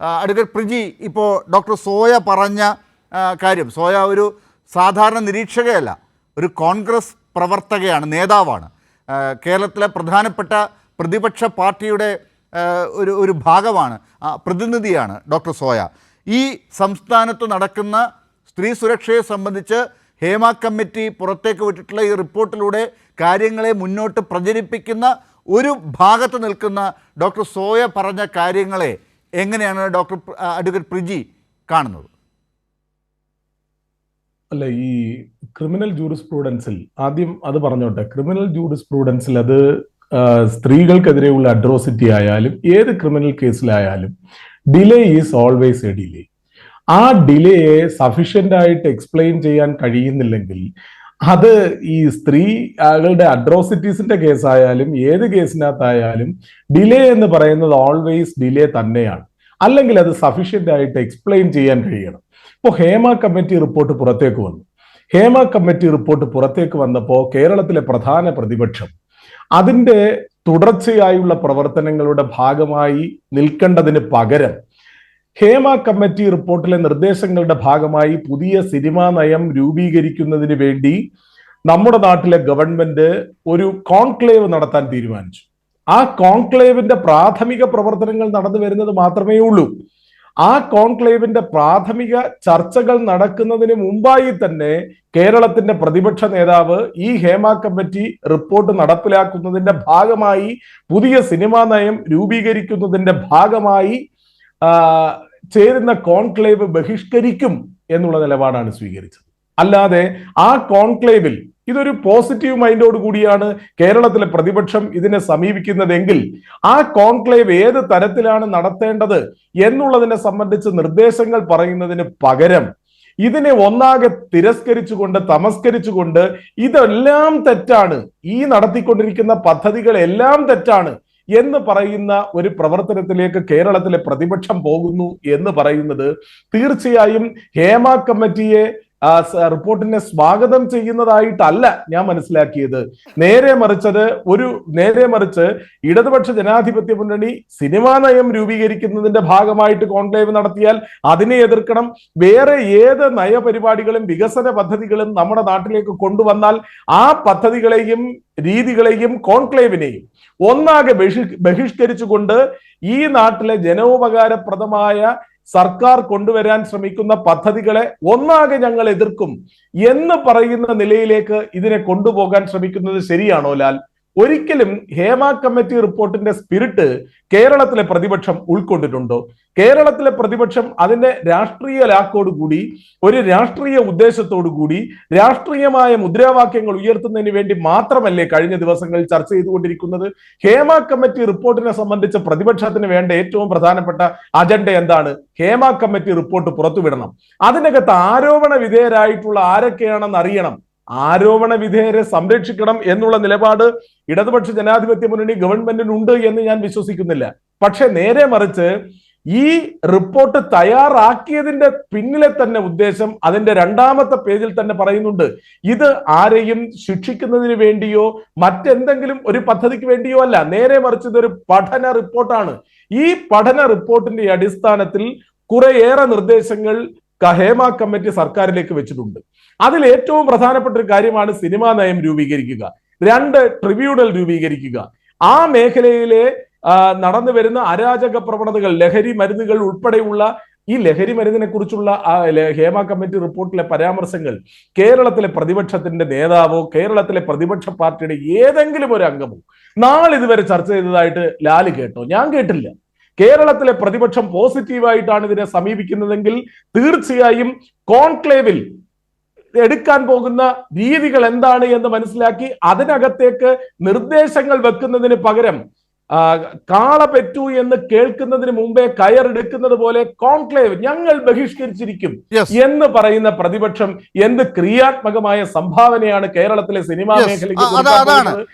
Advocate Priji ഇപ്പോൾ doctor soya പറഞ്ഞ കാര്യം. സോയ ഒരു സാധാരണ നിരീക്ഷകയല്ല ഒരു കോൺഗ്രസ് പ്രവർത്തകയാണ് നേതാവാണ്. കേരളത്തിലെ പ്രധാനപ്പെട്ട പ്രതിപക്ഷ പാർട്ടിയുടെ ഒരു ഒരു ഭാഗമാണ് പ്രതിനിധിയാണ് ഡോക്ടർ സോയ. ഈ സംസ്ഥാനത്ത് നടക്കുന്ന സ്ത്രീ സുരക്ഷയെ സംബന്ധിച്ച് ഹേമ കമ്മിറ്റി പുറത്തേക്ക് വിട്ടിട്ടുള്ള ഈ റിപ്പോർട്ടിലൂടെ കാര്യങ്ങളെ മുന്നോട്ട് പ്രചരിപ്പിക്കുന്ന ഒരു ഭാഗത്ത് നിൽക്കുന്ന ഡോക്ടർ സോയ പറഞ്ഞ കാര്യങ്ങളെ എങ്ങനെയാണ് ഡോക്ടർ അഡ്വക്കേറ്റ് പ്രിജി കാണുന്നത്? അല്ല ഈ ക്രിമിനൽ ജൂറിസ്പ്രൂഡൻസിൽ ആദ്യം അത് പറഞ്ഞോട്ടെ. ക്രിമിനൽ ജൂറിസ്പ്രൂഡൻസിൽ അത് സ്ത്രീകൾക്കെതിരെയുള്ള അഡ്രോസിറ്റി ആയാലും ഏത് criminal കേസിലായാലും delay is always a delay. ആ ഡിലേയെ സഫീഷ്യന്റ് ആയിട്ട് എക്സ്പ്ലെയിൻ ചെയ്യാൻ കഴിയുന്നില്ലെങ്കിൽ അത് ഈ സ്ത്രീകളുടെ അട്രോസിറ്റീസിന്റെ കേസായാലും ഏത് കേസിനകത്തായാലും ഡിലേ എന്ന് പറയുന്നത് ഓൾവേസ് ഡിലേ തന്നെയാണ്. അല്ലെങ്കിൽ അത് സഫീഷ്യന്റ് ആയിട്ട് എക്സ്പ്ലെയിൻ ചെയ്യാൻ കഴിയണം. ഇപ്പോൾ ഹേമ കമ്മിറ്റി റിപ്പോർട്ട് പുറത്തേക്ക് വന്നു. ഹേമ കമ്മിറ്റി റിപ്പോർട്ട് പുറത്തേക്ക് വന്നപ്പോൾ കേരളത്തിലെ പ്രധാന പ്രതിപക്ഷം അതിന്റെ തുടർച്ചയായുള്ള പ്രവർത്തനങ്ങളുടെ ഭാഗമായി നിൽക്കേണ്ടതിന് പകരം ഹേമ കമ്മിറ്റി റിപ്പോർട്ടിലെ നിർദ്ദേശങ്ങളുടെ ഭാഗമായി പുതിയ സിനിമാ നയം രൂപീകരിക്കുന്നതിന് വേണ്ടി നമ്മുടെ നാട്ടിലെ ഗവൺമെന്റ് ഒരു കോൺക്ലേവ് നടത്താൻ തീരുമാനിച്ചു. ആ കോൺക്ലേവിന്റെ പ്രാഥമിക പ്രവർത്തനങ്ങൾ നടന്നു വരുന്നത് മാത്രമേ ഉള്ളൂ. ആ കോൺക്ലേവിന്റെ പ്രാഥമിക ചർച്ചകൾ നടക്കുന്നതിന് മുമ്പായി തന്നെ കേരളത്തിന്റെ പ്രതിപക്ഷ നേതാവ് ഈ ഹേമ കമ്മിറ്റി റിപ്പോർട്ട് നടപ്പിലാക്കുന്നതിന്റെ ഭാഗമായി പുതിയ സിനിമാ നയം രൂപീകരിക്കുന്നതിന്റെ ഭാഗമായി ചേരുന്ന കോൺക്ലേവ് ബഹിഷ്കരിക്കും എന്നുള്ള നിലപാടാണ് സ്വീകരിച്ചത്. അല്ലാതെ ആ കോൺക്ലേവിൽ ഇതൊരു പോസിറ്റീവ് മൈൻഡോട് കൂടിയാണ് കേരളത്തിലെ പ്രതിപക്ഷം ഇതിനെ സമീപിക്കുന്നതെങ്കിൽ ആ കോൺക്ലേവ് ഏത് തരത്തിലാണ് നടത്തേണ്ടത് എന്നുള്ളതിനെ സംബന്ധിച്ച് നിർദ്ദേശങ്ങൾ പറയുന്നതിന് പകരം ഇതിനെ ഒന്നാകെ തിരസ്കരിച്ചുകൊണ്ട് തമസ്കരിച്ചുകൊണ്ട് ഇതെല്ലാം തെറ്റാണ്. ഈ നടത്തിക്കൊണ്ടിരിക്കുന്ന പദ്ധതികളെല്ലാം തെറ്റാണ്. എന്ന് പറയുന്ന ഒരു പ്രവർത്തനത്തിലേക്ക് കേരളത്തിലെ പ്രതിപക്ഷം പോകുന്നു എന്ന് പറയുന്നത് തീർച്ചയായും ഹേമ കമ്മിറ്റിയെ റിപ്പോർട്ടിനെ സ്വാഗതം ചെയ്യുന്നതായിട്ടല്ല ഞാൻ മനസ്സിലാക്കിയത്. നേരെ മറിച്ചത് ഒരു നേരെ മറിച്ച് ഇടതുപക്ഷ ജനാധിപത്യ മുന്നണി സിനിമാ നയം രൂപീകരിക്കുന്നതിന്റെ ഭാഗമായിട്ട് കോൺക്ലേവ് നടത്തിയാൽ അതിനെ എതിർക്കണം. വേറെ ഏത് നയപരിപാടികളും വികസന പദ്ധതികളും നമ്മുടെ നാട്ടിലേക്ക് കൊണ്ടുവന്നാൽ ആ പദ്ധതികളെയും രീതികളെയും കോൺക്ലേവിനെയും ഒന്നാകെ ബഹിഷ് ബഹിഷ്കരിച്ചുകൊണ്ട് ഈ നാട്ടിലെ ജനോപകാരപ്രദമായ സർക്കാർ കൊണ്ടുവരാൻ ശ്രമിക്കുന്ന പദ്ധതികളെ ഒന്നാകെ ഞങ്ങൾ എതിർക്കും എന്ന് പറയുന്ന നിലയിലേക്ക് ഇതിനെ കൊണ്ടുപോകാൻ ശ്രമിക്കുന്നത് ശരിയാണോ ലാൽ? ഒരിക്കലും ഹേമ കമ്മിറ്റി റിപ്പോർട്ടിന്റെ സ്പിരിറ്റ് കേരളത്തിലെ പ്രതിപക്ഷം ഉൾക്കൊണ്ടിട്ടുണ്ടോ? കേരളത്തിലെ പ്രതിപക്ഷം അതിന്റെ രാഷ്ട്രീയ ലാക്കോട് കൂടി ഒരു രാഷ്ട്രീയ ഉദ്ദേശത്തോടു കൂടി രാഷ്ട്രീയമായ മുദ്രാവാക്യങ്ങൾ ഉയർത്തുന്നതിന് വേണ്ടി മാത്രമല്ലേ കഴിഞ്ഞ ദിവസങ്ങളിൽ ചർച്ച ചെയ്തുകൊണ്ടിരിക്കുന്നത്? ഹേമ കമ്മിറ്റി റിപ്പോർട്ടിനെ സംബന്ധിച്ച പ്രതിപക്ഷത്തിന് വേണ്ട ഏറ്റവും പ്രധാനപ്പെട്ട അജണ്ട എന്താണ്? ഹേമ കമ്മിറ്റി റിപ്പോർട്ട് പുറത്തുവിടണം. അതിനകത്ത് ആരോപണ വിധേയരായിട്ടുള്ള ആരൊക്കെയാണെന്ന് അറിയണം. ആരോപണ വിധേയരെ സംരക്ഷിക്കണം എന്നുള്ള നിലപാട് ഇടതുപക്ഷ ജനാധിപത്യ മുന്നണി ഗവൺമെന്റിനുണ്ട് എന്ന് ഞാൻ വിശ്വസിക്കുന്നില്ല. പക്ഷെ നേരെ മറിച്ച് ഈ റിപ്പോർട്ട് തയ്യാറാക്കിയതിന്റെ പിന്നിലെ തന്നെ ഉദ്ദേശം അതിന്റെ രണ്ടാമത്തെ പേജിൽ തന്നെ പറയുന്നുണ്ട്. ഇത് ആരെയും ശിക്ഷിക്കുന്നതിന് വേണ്ടിയോ മറ്റെന്തെങ്കിലും ഒരു പദ്ധതിക്ക് വേണ്ടിയോ അല്ല. നേരെ മറിച്ച് ഇതൊരു പഠന റിപ്പോർട്ടാണ്. ഈ പഠന റിപ്പോർട്ടിന്റെ അടിസ്ഥാനത്തിൽ കുറെയേറെ നിർദ്ദേശങ്ങൾ ഹേമ കമ്മിറ്റി സർക്കാരിലേക്ക് വെച്ചിട്ടുണ്ട്. അതിൽ ഏറ്റവും പ്രധാനപ്പെട്ട ഒരു കാര്യമാണ് സിനിമാ നയം രൂപീകരിക്കുക. രണ്ട് ട്രിബ്യൂണൽ രൂപീകരിക്കുക. ആ മേഖലയിലെ നടന്നു വരുന്ന അരാജക പ്രവണതകൾ ലഹരി മരുന്നുകൾ ഉൾപ്പെടെയുള്ള ഈ ലഹരി മരുന്നിനെ കുറിച്ചുള്ള ഹേമ കമ്മിറ്റി റിപ്പോർട്ടിലെ പരാമർശങ്ങൾ കേരളത്തിലെ പ്രതിപക്ഷത്തിന്റെ നേതാവോ കേരളത്തിലെ പ്രതിപക്ഷ പാർട്ടിയുടെ ഏതെങ്കിലും ഒരു അംഗമോ നാളിതുവരെ ചർച്ച ചെയ്തതായിട്ട് ലാൽ കേട്ടോ? ഞാൻ കേട്ടില്ല. കേരളത്തിലെ പ്രതിപക്ഷം പോസിറ്റീവായിട്ടാണ് ഇതിനെ സമീപിക്കുന്നതെങ്കിൽ തീർച്ചയായും കോൺക്ലേവിൽ എടുക്കാൻ പോകുന്ന രീതികൾ എന്താണ് എന്ന് മനസ്സിലാക്കി അതിനകത്തേക്ക് നിർദ്ദേശങ്ങൾ വെക്കുന്നതിന് പകരം കാള പെറ്റു എന്ന് കേൾക്കുന്നതിന് മുമ്പേ കയറെടുക്കുന്നത് പോലെ കോൺക്ലേവ് ഞങ്ങൾ ബഹിഷ്കരിച്ചിരിക്കും എന്ന് പറയുന്ന പ്രതിപക്ഷം എന്ത് ക്രിയാത്മകമായ സംഭാവനയാണ് കേരളത്തിലെ സിനിമാ. മേഖലയ്ക്ക്